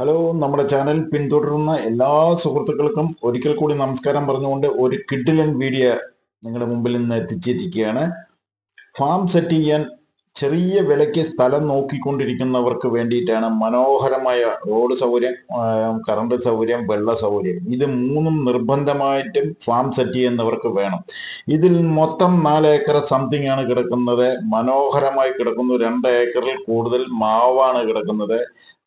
Hello നമ്മുടെ channel പിന്തുടരുന്ന എല്ലാ സുഹൃത്തുക്കൾക്കും ഒരിക്കൽ കൂടി നമസ്കാരം പറഞ്ഞുകൊണ്ട് ഒരു കിഡിലൻ വീഡിയോ നിങ്ങളുടെ മുമ്പിൽ നിന്ന് എത്തിച്ചിരിക്കുകയാണ്. ഫാം സെറ്റ് ചെയ്യാൻ ചെറിയ വിലയ്ക്ക് സ്ഥലം നോക്കിക്കൊണ്ടിരിക്കുന്നവർക്ക് വേണ്ടിയിട്ടാണ് മനോഹരമായ റോഡ് സൗകര്യം കറണ്ട് സൗകര്യം വെള്ള സൗകര്യം. ഇത് മൂന്നും നിർബന്ധമായിട്ടും ഫാം സെറ്റ് ചെയ്യുന്നവർക്ക് വേണം. ഇതിൽ മൊത്തം നാല് ഏക്കർ സംതിങ് ആണ് കിടക്കുന്നത്. മനോഹരമായി കിടക്കുന്നു. രണ്ട് ഏക്കറിൽ കൂടുതൽ മാവാണ് കിടക്കുന്നത്.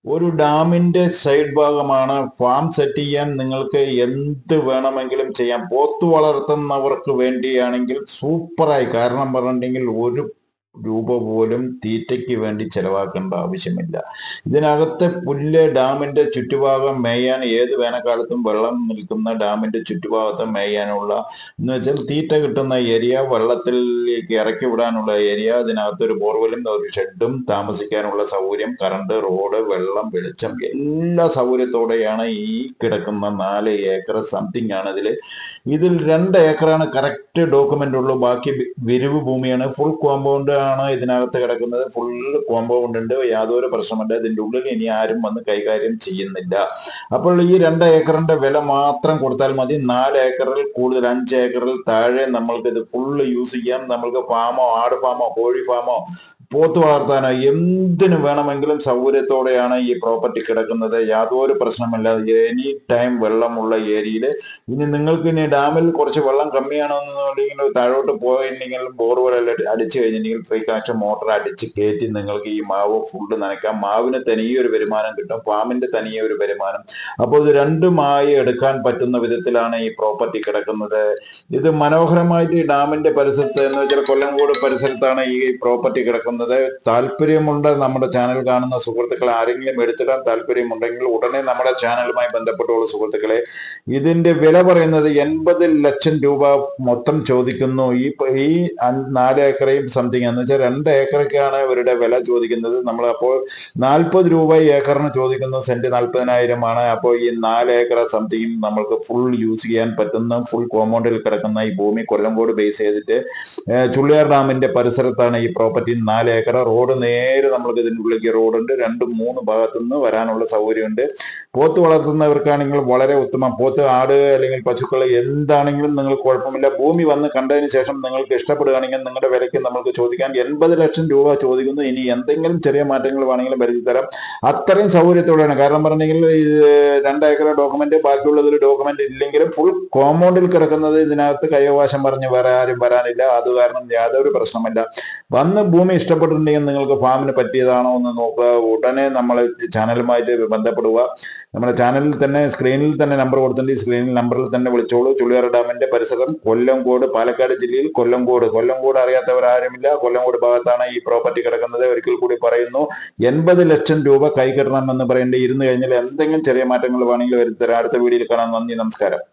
ഒരു ഡാമിന്റെ സൈഡ് ഭാഗമാണ്. ഫാം സെറ്റ് ചെയ്യാൻ നിങ്ങൾക്ക് എന്ത് വേണമെങ്കിലും ചെയ്യാം. പോത്ത് വളർത്തുന്നവർക്ക് വേണ്ടിയാണെങ്കിൽ സൂപ്പറായി. കാരണം പറഞ്ഞിട്ടുണ്ടെങ്കിൽ ഒരു രൂപ പോലും തീറ്റയ്ക്ക് വേണ്ടി ചെലവാക്കേണ്ട ആവശ്യമില്ല. ഇതിനകത്തെ പുല്ല് ഡാമിന്റെ ചുറ്റുഭാഗം മേയാൻ ഏത് വേനൽക്കാലത്തും വെള്ളം നിൽക്കുന്ന ഡാമിന്റെ ചുറ്റുഭാഗത്ത് മേയാനുള്ള എന്ന് വെച്ചാൽ തീറ്റ കിട്ടുന്ന ഏരിയ വെള്ളത്തിലേക്ക് ഇറക്കി വിടാനുള്ള ഏരിയ അതിനകത്ത് ഒരു ബോർവെലും ഒരു ഷെഡും താമസിക്കാനുള്ള സൗകര്യം കറണ്ട് റോഡ് വെള്ളം വെളിച്ചം എല്ലാ സൗകര്യത്തോടെയാണ് ഈ കിടക്കുന്ന നാല് ഏക്കർ സംതിങ് ആണ് ഇതിൽ ഇതിൽ രണ്ട് ഏക്കറാണ് കറക്റ്റ് ഡോക്യുമെന്റ് ഉള്ളൂ. ബാക്കി വിരിവ് ഭൂമിയാണ്. ഫുൾ കോമ്പൗണ്ട് ആണ് ഇതിനകത്ത് കിടക്കുന്നത്? ഫുൾ കോമ്പൗണ്ട് ഉണ്ട്. യാതൊരു പ്രശ്നമില്ല ഇതിന്റെ ഉള്ളിൽ ഇനി ആരും വന്ന് കൈകാര്യം ചെയ്യുന്നില്ല. അപ്പോൾ ഈ രണ്ട് ഏക്കറിന്റെ വില മാത്രം കൊടുത്താൽ മതി. നാല് ഏക്കറിൽ കൂടുതൽ അഞ്ച് ഏക്കറിൽ താഴെ നമ്മൾക്ക് ഇത് ഫുള്ള് യൂസ് ചെയ്യാം. നമ്മൾക്ക് ഫാമോ ആട് ഫാമോ കോഴി ഫാമോ പോത്ത് വളർത്താനോ എന്തിനു വേണമെങ്കിലും സൗകര്യത്തോടെയാണ് ഈ പ്രോപ്പർട്ടി കിടക്കുന്നത്. യാതൊരു പ്രശ്നമില്ല. എനി ടൈം വെള്ളമുള്ള ഏരിയയിൽ. ഇനി നിങ്ങൾക്ക് ഇനി ഡാമിൽ കുറച്ച് വെള്ളം കമ്മിയാണെന്നുണ്ടെങ്കിൽ താഴോട്ട് പോയിട്ടുണ്ടെങ്കിൽ ബോർവെൽ അടിച്ചു കഴിഞ്ഞിട്ടുണ്ടെങ്കിൽ ഫ്രീ കണക്ഷൻ മോട്ടർ അടിച്ച് കയറ്റി നിങ്ങൾക്ക് ഈ മാവ് ഫുള്ള് നനയ്ക്കാം. മാവിന് തനിയെ ഒരു വരുമാനം കിട്ടും. ഫാമിന്റെ തനിയെ ഒരു വരുമാനം. അപ്പോൾ ഇത് രണ്ടുമായി എടുക്കാൻ പറ്റുന്ന വിധത്തിലാണ് ഈ പ്രോപ്പർട്ടി കിടക്കുന്നത്. ഇത് മനോഹരമായിട്ട് ഡാമിന്റെ പരിസരത്ത് എന്ന് വെച്ചാൽ കൊല്ലംകോട് പരിസരത്താണ് ഈ പ്രോപ്പർട്ടി കിടക്കുന്നത്. താല്പര്യമുണ്ട് നമ്മുടെ ചാനൽ കാണുന്ന സുഹൃത്തുക്കൾ ആരെങ്കിലും എടുത്തിടാൻ താല്പര്യമുണ്ടെങ്കിൽ ഉടനെ നമ്മുടെ ചാനലുമായി ബന്ധപ്പെട്ടുള്ള സുഹൃത്തുക്കളെ. ഇതിന്റെ വില പറയുന്നത് എൺപത് ലക്ഷം രൂപ മൊത്തം ചോദിക്കുന്നു. ഈ ഈ നാല് ഏക്കറയും സംതിങ് എന്ന് വെച്ചാൽ രണ്ട് ഏക്കറൊക്കെയാണ് ഇവരുടെ വില ചോദിക്കുന്നത്. നമ്മൾ അപ്പോൾ നാൽപ്പത് രൂപ ഏക്കറിന് ചോദിക്കുന്ന. സെന്റ് നാൽപ്പതിനായിരം ആണ്. അപ്പോൾ ഈ നാല് ഏക്കർ സംതിങ് നമ്മൾക്ക് ഫുൾ യൂസ് ചെയ്യാൻ പറ്റുന്ന ഫുൾ കോമ്പൗണ്ടിൽ കിടക്കുന്ന ഈ ഭൂമി കൊല്ലംകോട് ബേസ് ചെയ്തിട്ട് ചുള്ളിയാർ ഡാമിന്റെ പരിസരത്താണ് ഈ പ്രോപ്പർട്ടി നാല് ഏക്കർ. റോഡ് നേരെ നമ്മൾക്ക് ഇതിന്റെ ഉള്ളിലേക്ക് റോഡുണ്ട്. രണ്ടും മൂന്ന് ഭാഗത്തുനിന്ന് വരാനുള്ള സൗകര്യമുണ്ട്. പോത്ത് വളർത്തുന്നവർക്കാണെങ്കിൽ വളരെ ഉത്തമം. പോത്ത് ആട് അല്ലെങ്കിൽ പശുക്കൾ എന്താണെങ്കിലും നിങ്ങൾക്ക് കുഴപ്പമില്ല. ഭൂമി വന്ന് കണ്ടതിന് ശേഷം നിങ്ങൾക്ക് ഇഷ്ടപ്പെടുകയാണെങ്കിൽ നിങ്ങളുടെ വിലയ്ക്ക് നമ്മൾക്ക് ചോദിക്കാൻ എൺപത് ലക്ഷം രൂപ ചോദിക്കുന്നു. ഇനി എന്തെങ്കിലും ചെറിയ മാറ്റങ്ങൾ വേണമെങ്കിലും വരുത്തി തരാം. അത്രയും സൗകര്യത്തോടെയാണ്. കാരണം പറഞ്ഞെങ്കിൽ രണ്ട് ഏക്കർ ഡോക്യുമെന്റ് ബാക്കിയുള്ളതിൽ ഡോക്യുമെന്റ് ഇല്ലെങ്കിലും ഫുൾ കോമ്പൗണ്ടിൽ കിടക്കുന്നത് ഇതിനകത്ത് കൈവശം പറഞ്ഞ് വേറെ ആരും വരാനില്ല. അത് കാരണം യാതൊരു പ്രശ്നമല്ല വന്ന് ഭൂമി ഇഷ്ടപ്പെട്ടിട്ടുണ്ടെങ്കിൽ നിങ്ങൾക്ക് ഫാമിന് പറ്റിയതാണോ എന്ന് നോക്കുക. ഉടനെ നമ്മൾ ചാനലുമായിട്ട് ബന്ധപ്പെടുക. നമ്മുടെ ചാനലിൽ തന്നെ സ്ക്രീനിൽ തന്നെ നമ്പർ കൊടുത്തിട്ടുണ്ട്. ഈ സ്ക്രീനിൽ നമ്പറിൽ തന്നെ വിളിച്ചോളൂ. ചുള്ളിയാർ ഡാമിന്റെ പരിസരം കൊല്ലംകോട് പാലക്കാട് ജില്ലയിൽ കൊല്ലംകോട്. കൊല്ലംകോട് അറിയാത്തവരാരുമില്ല. കൊല്ലംകോട് ഭാഗത്താണ് ഈ പ്രോപ്പർട്ടി കിടക്കുന്നത്. ഒരിക്കൽ കൂടി പറയുന്നു എൺപത് ലക്ഷം രൂപ കൈ കിട്ടണമെന്ന് പറയേണ്ടി ഇരുന്ന് കഴിഞ്ഞാൽ എന്തെങ്കിലും ചെറിയ മാറ്റങ്ങൾ വേണമെങ്കിൽ വരുത്തരാം. അടുത്ത വീഡിയോയിൽ കാണാം. നന്ദി നമസ്കാരം.